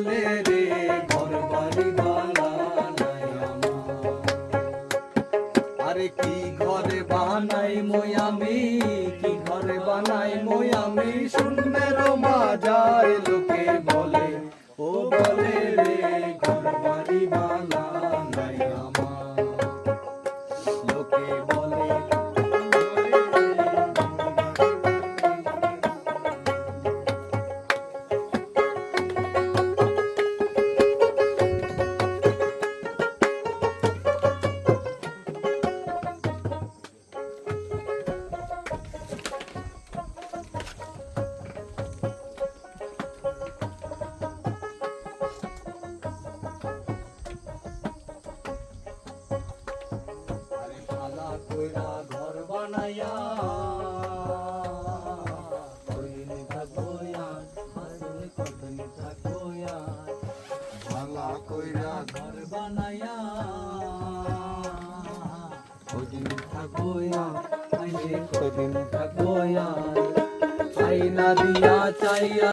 চলে আরে কি ঘরে বানাই মই কি ঘরে বানাই মই আমি? শুনবে রো মা যায় লোকে কইরা ঘর বানাইয়া, কইলে থাকোয়া আসলে কতন থাকোয়া ভালা কইরা ঘর বানাইয়া কদিন থাকোয়া আইলে কদিন থাকোয়া আইনা দিয়া, চাইয়া